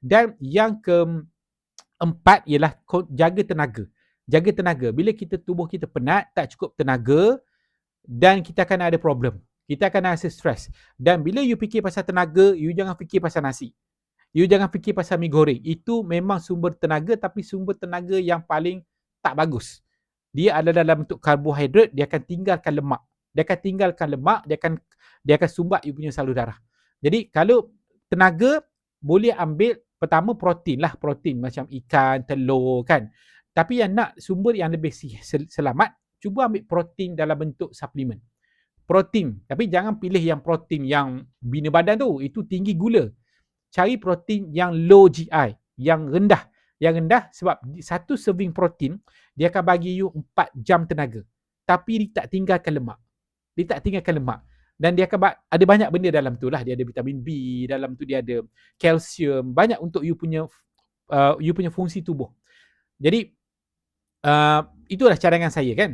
Dan yang keempat ialah jaga tenaga. Jaga tenaga. Bila kita tubuh kita penat, tak cukup tenaga dan kita akan ada problem. Kita akan rasa stres. Dan bila you fikir pasal tenaga, you jangan fikir pasal nasi. You jangan fikir pasal mi goreng. Itu memang sumber tenaga tapi sumber tenaga yang paling tak bagus. Dia adalah dalam bentuk karbohidrat, dia akan tinggalkan lemak. Dia akan tinggalkan lemak, dia akan dia akan sumbat you punya salur darah. Jadi kalau tenaga boleh ambil pertama protein lah, protein macam ikan, telur kan. Tapi yang nak sumber yang lebih selamat, cuba ambil protein dalam bentuk suplemen. Protein, tapi jangan pilih yang protein yang bina badan tu, itu tinggi gula. Cari protein yang low GI, yang rendah. Yang rendah sebab satu serving protein dia akan bagi you 4 jam tenaga. Tapi dia tak tinggalkan lemak. Dia tak tinggalkan lemak. Dan dia akan ada banyak benda dalam tu lah. Dia ada vitamin B, dalam tu dia ada kalsium, banyak untuk you punya uh, you punya fungsi tubuh. Jadi uh, itulah cadangan saya kan.